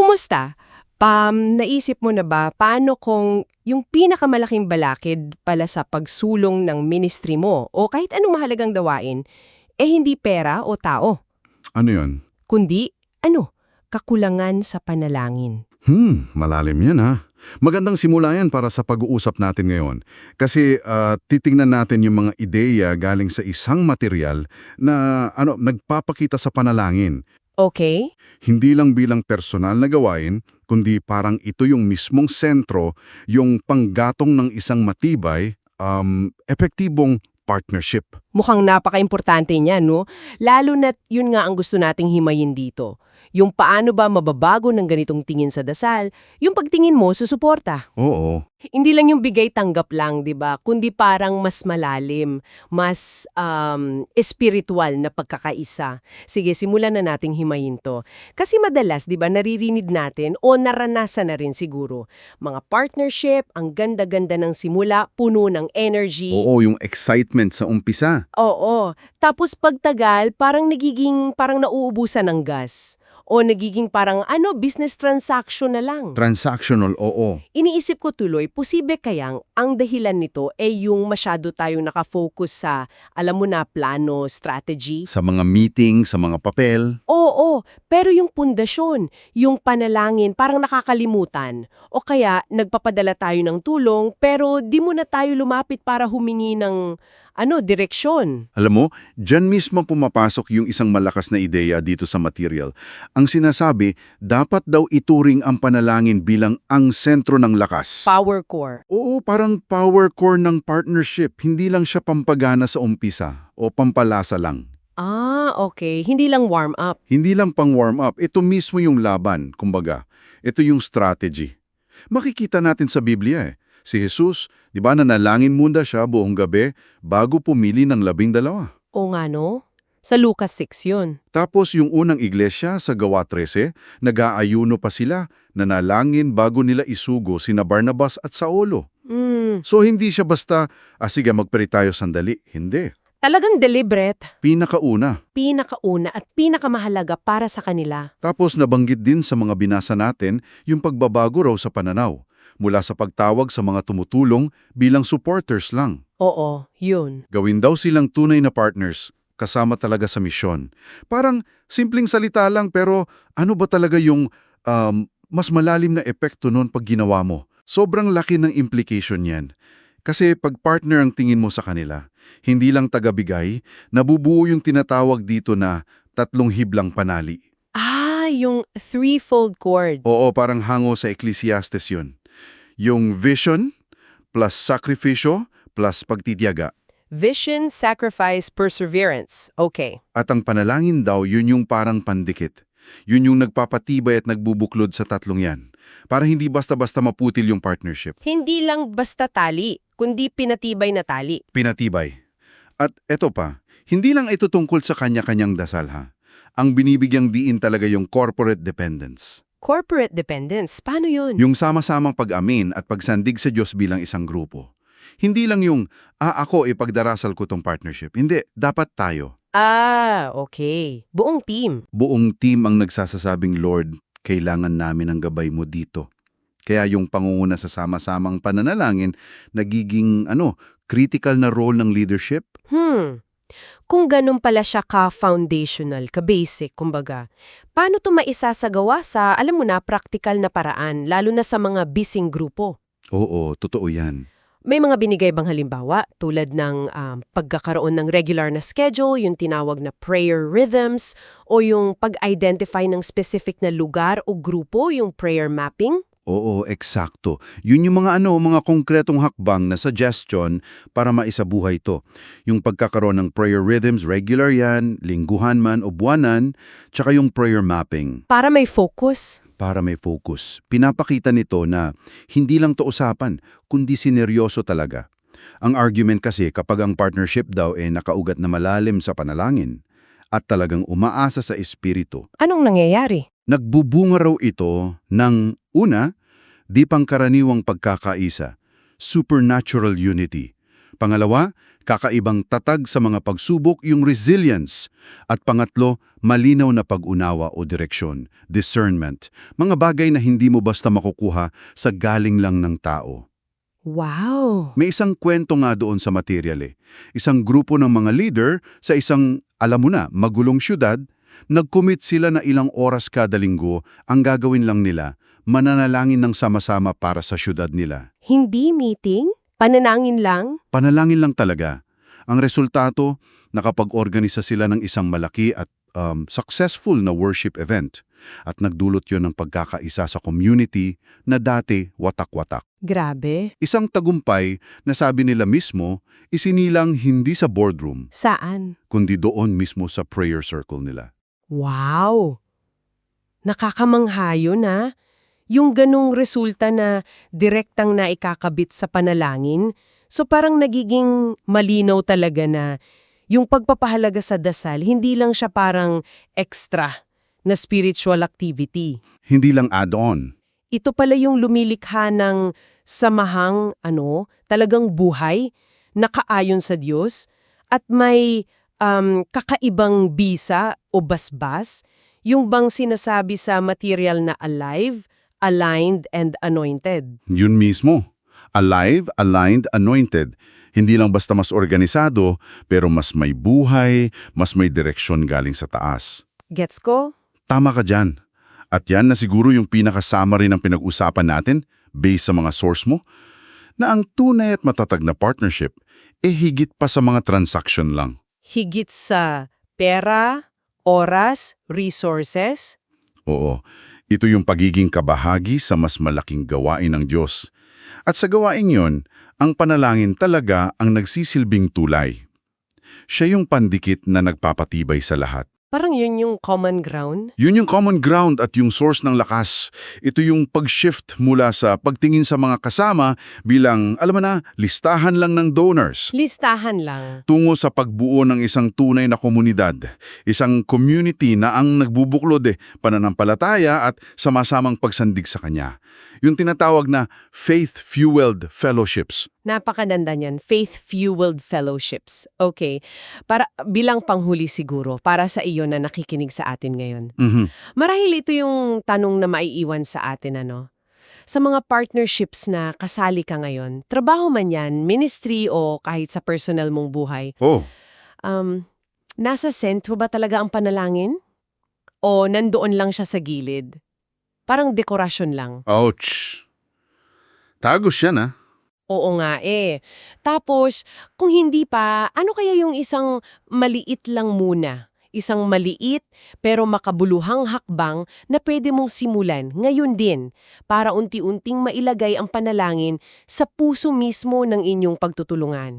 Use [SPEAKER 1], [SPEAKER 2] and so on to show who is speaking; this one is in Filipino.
[SPEAKER 1] Kumusta? Pam, naisip mo na ba paano kung yung pinakamalaking balakid pala sa pagsulong ng ministry mo o kahit anong mahalagang dawain, eh hindi pera o tao,
[SPEAKER 2] Ano yon?
[SPEAKER 1] kundi, ano, kakulangan sa panalangin.
[SPEAKER 2] Hmm, malalim yan ha. Magandang simula yan para sa pag-uusap natin ngayon. Kasi ah, titingnan natin yung mga ideya galing sa isang material na ano nagpapakita sa panalangin.
[SPEAKER 1] Okay?
[SPEAKER 2] Hindi lang bilang personal na gawain, kundi parang ito yung mismong sentro, yung panggatong ng isang matibay, um, epektibong partnership.
[SPEAKER 1] Mukhang napaka-importante niya, no? Lalo na't yun nga ang gusto nating himayin dito. Yung paano ba mababago ng ganitong tingin sa dasal, yung pagtingin mo sa suporta.
[SPEAKER 2] Oo.
[SPEAKER 1] Hindi lang yung bigay-tanggap lang, di ba? Kundi parang mas malalim, mas um, espiritual na pagkakaisa. Sige, simulan na nating himayin to. Kasi madalas, di ba, naririnig natin o naranasan na rin siguro. Mga partnership, ang ganda-ganda ng simula, puno ng energy.
[SPEAKER 2] Oo, yung excitement sa umpisa.
[SPEAKER 1] Oo. Tapos pagtagal, parang nagiging parang nauubusan ng gas. O nagiging parang ano, business transaction na lang.
[SPEAKER 2] Transactional, oo.
[SPEAKER 1] Iniisip ko tuloy, posible kayang ang dahilan nito ay yung masyado tayong nakafocus sa, alam mo na, plano, strategy.
[SPEAKER 2] Sa mga meeting, sa mga papel.
[SPEAKER 1] Oo, pero yung pundasyon, yung panalangin, parang nakakalimutan. O kaya, nagpapadala tayo ng tulong, pero di mo na tayo lumapit para humingi ng, ano, direksyon.
[SPEAKER 2] Alam mo, dyan mismo pumapasok yung isang malakas na ideya dito sa material. Ang sinasabi, dapat daw ituring ang panalangin bilang ang sentro ng lakas.
[SPEAKER 1] Power core.
[SPEAKER 2] Oo, parang power core ng partnership. Hindi lang siya pampagana sa umpisa o pampalasa lang.
[SPEAKER 1] Ah, okay. Hindi lang warm up.
[SPEAKER 2] Hindi lang pang warm up. Ito mismo yung laban, kumbaga. Ito yung strategy. Makikita natin sa Biblia eh. Si Jesus, di ba nanalangin muna siya buong gabi bago pumili ng labing dalawa.
[SPEAKER 1] O nga no? Sa Lucas 6 yun.
[SPEAKER 2] Tapos yung unang iglesia sa Gawa 13, nag-aayuno pa sila, nanalangin bago nila isugo sina Barnabas at Saulo.
[SPEAKER 1] Hmm,
[SPEAKER 2] So hindi siya basta, ah sige magpray tayo sandali. Hindi.
[SPEAKER 1] talagang deliberate,
[SPEAKER 2] Pinakauna.
[SPEAKER 1] pinakauna at pinakamahalaga para sa kanila.
[SPEAKER 2] Tapos nabanggit din sa mga binasa natin yung pagbabago raw sa pananaw. Mula sa pagtawag sa mga tumutulong bilang supporters lang.
[SPEAKER 1] Oo, yun.
[SPEAKER 2] Gawin daw silang tunay na partners, kasama talaga sa misyon. Parang simpleng salita lang pero ano ba talaga yung um, mas malalim na epekto nun pag ginawa mo? Sobrang laki ng implication yan. Kasi pag partner ang tingin mo sa kanila, hindi lang tagabigay, nabubuo yung tinatawag dito na tatlong hiblang panali.
[SPEAKER 1] Ah, yung threefold cord.
[SPEAKER 2] Oo, parang hango sa Ecclesiastes yun. Yung vision plus sakripisyo plus pagtitiyaga.
[SPEAKER 1] Vision, sacrifice, perseverance. Okay.
[SPEAKER 2] At ang panalangin daw, yun yung parang pandikit. Yun yung nagpapatibay at nagbubuklod sa tatlong yan. Para hindi basta-basta maputil yung partnership.
[SPEAKER 1] Hindi lang basta tali, kundi pinatibay na tali.
[SPEAKER 2] Pinatibay. At eto pa, hindi lang ito tungkol sa kanya-kanyang dasal ha. Ang binibigyang diin talaga yung corporate dependence.
[SPEAKER 1] Corporate dependence, paano yun?
[SPEAKER 2] Yung sama-samang pag-amin at pagsandig sa Diyos bilang isang grupo. Hindi lang yung, ah ako ipagdarasal ko tong partnership. Hindi, dapat tayo.
[SPEAKER 1] Ah, okay. Buong team.
[SPEAKER 2] Buong team ang nagsasasabing, Lord, kailangan namin ang gabay mo dito. Kaya yung pangunguna sa sama-samang pananalangin, nagiging ano, critical na role ng leadership.
[SPEAKER 1] Hmm. Kung ganun pala siya ka-foundational, ka-basic, kumbaga, paano to maisasagawa sa, alam mo na, practical na paraan, lalo na sa mga bising grupo?
[SPEAKER 2] Oo, totoo yan.
[SPEAKER 1] May mga binigay bang halimbawa tulad ng um, pagkakaroon ng regular na schedule, yung tinawag na prayer rhythms, o yung pag-identify ng specific na lugar o grupo, yung prayer mapping?
[SPEAKER 2] Oo, eksakto. Yun yung mga ano, mga konkretong hakbang na suggestion para maisabuhay to. Yung pagkakaroon ng prayer rhythms, regular yan, lingguhan man o buwanan, tsaka yung prayer mapping.
[SPEAKER 1] Para may focus.
[SPEAKER 2] para may focus. Pinapakita nito na hindi lang to usapan, kundi sineryoso talaga. Ang argument kasi kapag ang partnership daw ay nakaugat na malalim sa panalangin at talagang umaasa sa espiritu,
[SPEAKER 1] Anong nangyayari?
[SPEAKER 2] nagbubunga raw ito ng una, di pangkaraniwang pagkakaisa, supernatural unity. Pangalawa, kakaibang tatag sa mga pagsubok yung resilience. At pangatlo, malinaw na pag-unawa o direksyon, discernment. Mga bagay na hindi mo basta makukuha sa galing lang ng tao.
[SPEAKER 1] Wow!
[SPEAKER 2] May isang kwento nga doon sa material eh. Isang grupo ng mga leader sa isang, alam mo na, magulong syudad, nag-commit sila na ilang oras kada linggo, ang gagawin lang nila, mananalangin ng sama-sama para sa syudad nila.
[SPEAKER 1] Hindi meeting? Pananangin lang?
[SPEAKER 2] Panalangin lang talaga. Ang resultato, nakapag-organisa sila ng isang malaki at um, successful na worship event at nagdulot yon ng pagkakaisa sa community na dati watak-watak.
[SPEAKER 1] Grabe.
[SPEAKER 2] Isang tagumpay na sabi nila mismo, isinilang hindi sa boardroom,
[SPEAKER 1] Saan?
[SPEAKER 2] kundi doon mismo sa prayer circle nila.
[SPEAKER 1] Wow! Nakakamangha yun ha. Yung ganong resulta na direktang na ikakabit sa panalangin, so parang nagiging malinaw talaga na yung pagpapahalaga sa dasal, hindi lang siya parang extra na spiritual activity.
[SPEAKER 2] Hindi lang add-on.
[SPEAKER 1] Ito pala yung lumilikha ng samahang, ano, talagang buhay, nakaayon sa Diyos, at may um, kakaibang bisa o basbas, yung bang sinasabi sa material na alive, aligned, and anointed.
[SPEAKER 2] Yun mismo. Alive, aligned, anointed. Hindi lang basta mas organisado, pero mas may buhay, mas may direksyon galing sa taas.
[SPEAKER 1] Gets ko?
[SPEAKER 2] Tama ka dyan. At yan na siguro yung pinaka-summary ng pinag-usapan natin, based sa mga source mo, na ang tunay at matatag na partnership, eh higit pa sa mga transaction lang.
[SPEAKER 1] Higit sa pera, oras, resources,
[SPEAKER 2] Oo, ito yung pagiging kabahagi sa mas malaking gawain ng Diyos. At sa gawain yon, ang panalangin talaga ang nagsisilbing tulay. Siya yung pandikit na nagpapatibay sa lahat.
[SPEAKER 1] Parang yun yung common ground.
[SPEAKER 2] Yun yung common ground at yung source ng lakas. Ito yung pag-shift mula sa pagtingin sa mga kasama bilang, alam mo na, listahan lang ng donors.
[SPEAKER 1] Listahan lang.
[SPEAKER 2] Tungo sa pagbuo ng isang tunay na komunidad. Isang community na ang nagbubuklod eh, pananampalataya at sama-samang pagsandig sa kanya. Yung tinatawag na faith-fueled fellowships.
[SPEAKER 1] Napakaganda niyan, faith-fueled fellowships. Okay, para bilang panghuli siguro, para sa iyo na nakikinig sa atin ngayon.
[SPEAKER 2] Mhm.
[SPEAKER 1] Marahil ito yung tanong na maiiwan sa atin, ano? Sa mga partnerships na kasali ka ngayon, trabaho man yan, ministry o kahit sa personal mong buhay,
[SPEAKER 2] Oh,
[SPEAKER 1] um, nasa sentro ba talaga ang panalangin? O nandoon lang siya sa gilid? Parang dekorasyon lang.
[SPEAKER 2] ouch. Tagos yan ah.
[SPEAKER 1] Oo nga eh. Tapos, kung hindi pa, ano kaya yung isang maliit lang muna? Isang maliit pero makabuluhang hakbang na pwede mong simulan ngayon din para unti-unting mailagay ang panalangin sa puso mismo ng inyong pagtutulungan.